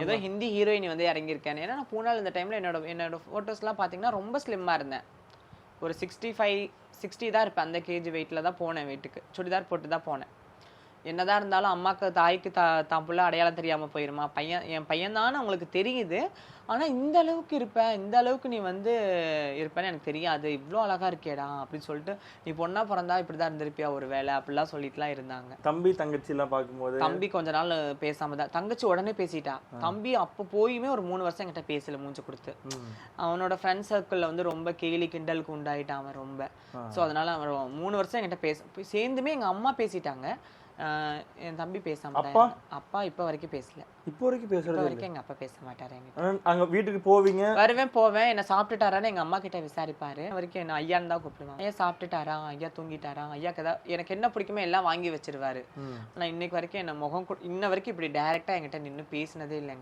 ஏதோ ஹிந்தி ஹீரோயின் வந்து இறங்கியிருக்கேன். ஏன்னா நான் பூனால இந்த டைம்ல என்னோட என்னோட ஃபோட்டோஸ்லாம் பார்த்தீங்கன்னா ரொம்ப ஸ்லிம்மாக இருந்தேன். ஒரு சிக்ஸ்டி ஃபைவ் சிக்ஸ்டி தான் இருப்பேன். அந்த கேஜி வெயிட்டில் தான் போனேன் வீட்டுக்கு. சுடிதார் போட்டு தான் போனேன். என்னதான் இருந்தாலும் அம்மாக்கு தாய்க்கு தா தான் புள்ள அடையாளம் தெரியாமல் போயிருமா? பையன் என் பையன் தான் உங்களுக்கு தெரியுது. ஆனால் இந்த அளவுக்கு இருப்ப இந்த அளவுக்கு நீ வந்து இருப்பேன்னு எனக்கு தெரியாது. இவ்வளோ அழகா இருக்கேடா அப்படின்னு சொல்லிட்டு நீ பொண்ணா பிறந்தா இப்படி தான் இருந்திருப்பியா ஒரு வேலை அப்படிலாம் சொல்லிட்டுலாம் இருந்தாங்க. தம்பி தங்கச்சி எல்லாம் பார்க்கும்போது தம்பி கொஞ்ச நாள் பேசாம தான் தங்கச்சி உடனே பேசிட்டா. தம்பி அப்போ போயுமே ஒரு மூணு வருஷம் என்கிட்ட பேசல மூஞ்சி கொடுத்து. அவனோட ஃப்ரெண்ட் சர்க்கிள்ல வந்து ரொம்ப கேலி கிண்டலுக்கு உண்டாயிட்டான் அவன் ரொம்ப. ஸோ அதனால அவன் மூணு வருஷம் என்கிட்ட பேச சேர்ந்துமே எங்க அம்மா பேசிட்டாங்க. என் தம்பி பேசாம அப்பா? அப்பா இப்போ வரைக்கும் பேசல. இப்போ வரைக்கும் பேசுறது வரைக்கும் எங்க அப்பா பேச மாட்டாரு ஆனா, அங்க வீட்டுக்கு போவீங்க? வருவேன் போவேன். என்ன சாப்பிட்டுட்டாரான்னு எங்க அம்மா கிட்ட விசாரிப்பாரு. வரைக்கும் என்ன ஐயான்னு தான் கூப்பிடுவான். ஐயா சாப்பிட்டுட்டாரா? ஐயா தூங்கிட்டாரா? ஐயாக்கு ஏதாவது எனக்கு என்ன பிடிக்குமோ எல்லாம் வாங்கி வச்சிருவாரு. ஆனா இன்னைக்கு வரைக்கும் என்ன முகம் இன்ன வரைக்கும் இப்படி டைரக்டா என்கிட்ட நின்னு பேசினதே இல்லைங்க.